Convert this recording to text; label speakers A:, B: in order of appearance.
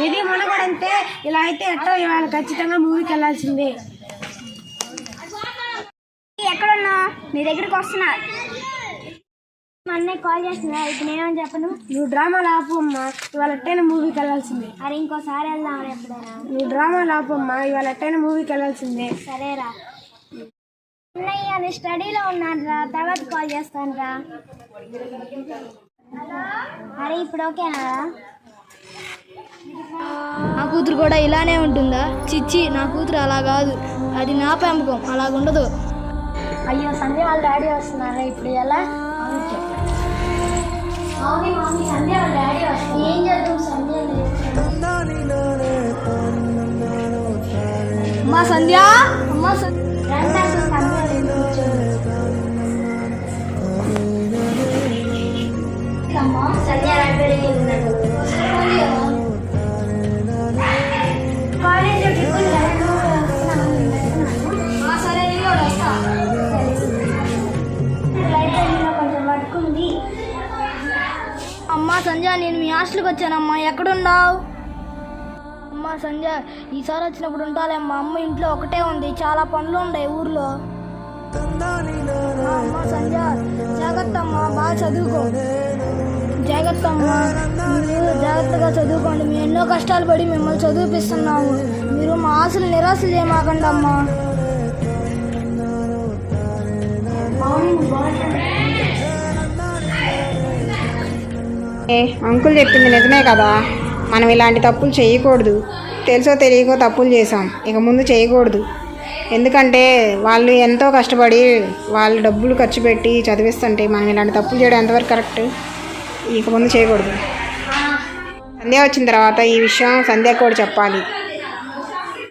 A: నిధి అంతే ఇలా అయితే ఎట్టో ఇవాళ ఖచ్చితంగా మూవీకి వెళ్ళాల్సిందే.
B: ఎక్కడున్నా నీ దగ్గరికి వస్తున్నా. మా అన్నయ్య కాల్ చేస్తున్నా. ఇప్పుడు నేనేమని చెప్పను?
A: నువ్వు డ్రామాలు ఆపు అమ్మా. ఇవాళ ఎట్టైనా మూవీకి వెళ్ళాల్సిందే.
B: అరే ఇంకోసారి వెళ్దాం ఎప్పుడైనా.
A: నువ్వు డ్రామాలు ఆపు అమ్మా. ఇవాళ ఎట్టైనా మూవీకి వెళ్ళాల్సిందే.
B: సరేరా. అన్నయ్య నేను స్టడీలో ఉన్నాను రా. తర్వాత కాల్ చేస్తాను రా. అరే ఇప్పుడు ఓకేనా
C: నా కూతురు కూడా ఇలానే ఉంటుందా? చిచ్చి నా కూతురు అలా కాదు. అది నా పెంపకం అలాగుండదు.
B: అయ్యో సంధ్య వాళ్ళ డాడీ వస్తున్నారా ఇప్పుడు ఎలా? మమ్మీ మమ్మీ సంధ్య వాళ్ళ డాడీ వస్తుంది ఏం చేద్దాం సంధ్య?
C: అమ్మా సంధ్య! అమ్మా సంధ్య!
B: అమ్మా సంధ్య
C: నేను మీ హాస్టల్కి వచ్చానమ్మా. ఎక్కడున్నావు? అమ్మా సంధ్య ఈసారి వచ్చినప్పుడు ఉంటాలే అమ్మా అమ్మ ఇంట్లో ఒకటే ఉంది. చాలా పనులు ఉన్నాయి ఊర్లో. అమ్మా సంధ్య జాగ్రత్త అమ్మా. బాగా చదువుకో. జాగ్రత్త అమ్మా. మీరు జాగ్రత్తగా చదువుకోండి. మేము ఎన్నో కష్టాలు పడి మిమ్మల్ని చదివిపిస్తున్నాము. మీరు మా ఆశలు నిరాశలు చేయమాకండి అమ్మా.
D: ఏ అంకుల్ చెప్పింది నిజమే కదా. మనం ఇలాంటి తప్పులు చేయకూడదు. తెలుసో తెలియకో తప్పులు చేసాం ఇక ముందు చేయకూడదు. ఎందుకంటే వాళ్ళు ఎంతో కష్టపడి వాళ్ళు డబ్బులు ఖర్చు పెట్టి చదివిస్తుంటే మనం ఇలాంటి తప్పులు చేయడం ఎంతవరకు కరెక్ట్? ఇక ముందు చేయకూడదు. సంధ్య వచ్చిన తర్వాత ఈ విషయం సంధ్య కూడా చెప్పాలి.